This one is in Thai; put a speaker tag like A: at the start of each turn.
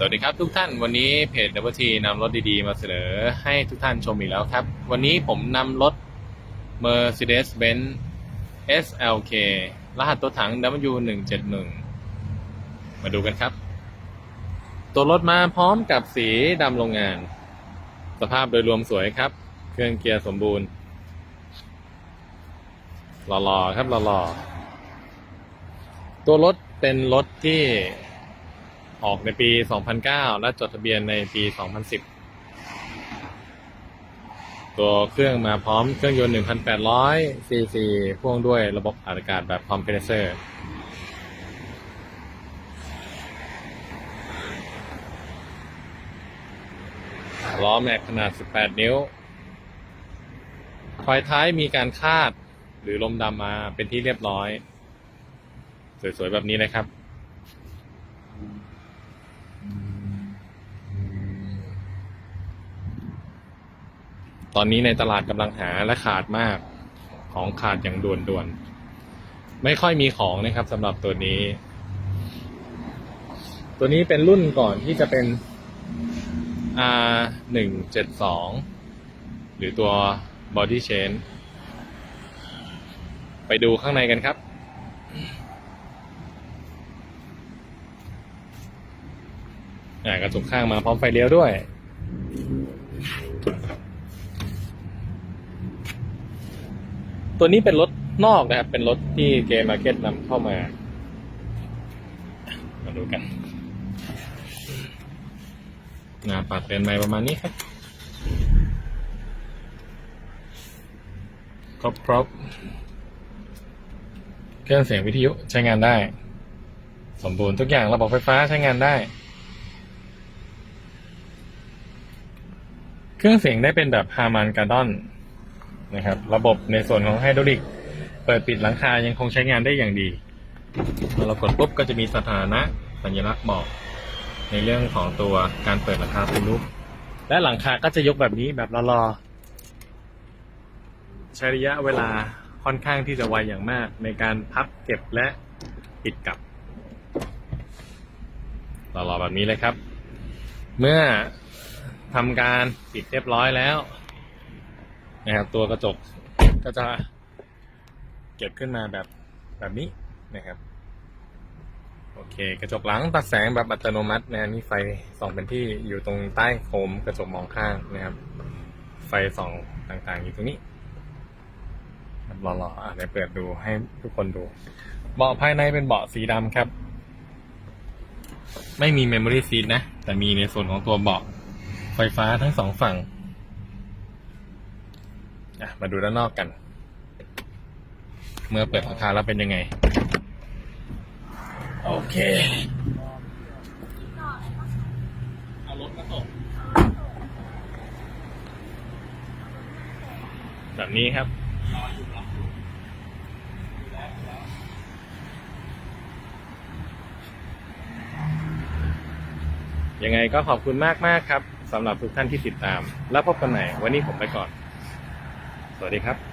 A: สวัสดีครับทุกท่านวันนี้เพจ w t นำรถดีๆ มาเสนอให้ทุกท่านชมอีกแล้วครับ วันนี้ผมนำรถ Mercedes-Benz SLK รหัสตัวถัง W171 มาดูกันครับ ตัวรถมาพร้อมกับสีดำโรงงาน สภาพโดยรวมสวยครับ เครื่องเกียร์สมบูรณ์หล่อๆครับหล่อๆตัวรถเป็นรถที่ ออกในปี 2009 และจดทะเบียนในปี 2010 ตัวเครื่องมาพร้อมเครื่องยนต์ 1,800 cc พ่วงด้วยระบบอัดอากาศแบบคอมเพรสเซอร์ล้อแม็กขนาด 18 นิ้วไฟท้ายมีการคาดหรือลมดำมาเป็นที่เรียบร้อย สวยๆ แบบนี้นะครับ ตอนนี้ในตลาดกำลังหาและขาดมากของขาดอย่างด่วนๆ ไม่ค่อยมีของนะครับสำหรับตัวนี้ ตัวนี้เป็นรุ่นก่อนที่จะเป็น R หนึ่งเจ็ดสองหรือตัว Body Chain ไปดูข้างในกันครับอ่ากระจกข้างมาพร้อมไฟเลี้ยวด้วย ตัวนี้เป็นรถนอกนะครับ เป็นรถที่เกมมาร์เก็ตนำเข้ามา มาดูกันหน้าปัดเป็นไมประมาณนี้ครับครบครบเครื่องเสียงวิทยุใช้งานได้ สมบูรณ์ทุกอย่างระบบไฟฟ้าใช้งานได้ เครื่องเสียงได้เป็นแบบฮาร์มันการ์ดอน นะครับ ระบบในส่วนของไฮดรอลิก เปิดปิดหลังคายังคงใช้งานได้อย่างดีพอเรากดปุ๊บก็จะมีสถานะสัญลักษณ์บอก ในเรื่องของตัวการเปิดหลังคาปูลุกและหลังคาก็จะยกแบบนี้แบบรอๆใช้ระยะเวลาค่อนข้างที่จะไวอย่างมาก ในการพับเก็บและปิดกลับรอๆแบบนี้เลยครับ เมื่อทำการปิดเรียบร้อยแล้ว นะครับ ตัวกระจกก็จะเก็บขึ้นมาแบบแบบนี้นะครับโอเค กระจกหลังตัดแสงแบบอัตโนมัตินะนี่ไฟส่องเป็นที่อยู่ตรงใต้โคมกระจกมองข้างนะครับ ไฟส่องต่างๆอยู่ตรงนี้ครับรอๆอะเดี๋ยวเปิดดูให้ทุกคนดู เบาะภายในเป็นเบาะสีดำครับ ไม่มี Memory Seat นะ แต่มีในส่วนของตัวเบาะไฟฟ้าทั้งสองฝั่ง อะมาดูด้านนอกกัน เมื่อเปิดราคาแล้วเป็นยังไง โอเค เอารถมาตกแบบนี้ครับยังไงก็ขอบคุณมากมากครับสำหรับทุกท่านที่ติดตาม แล้วพบกันใหม่วันนี้ผมไปก่อน สวัสดีครับ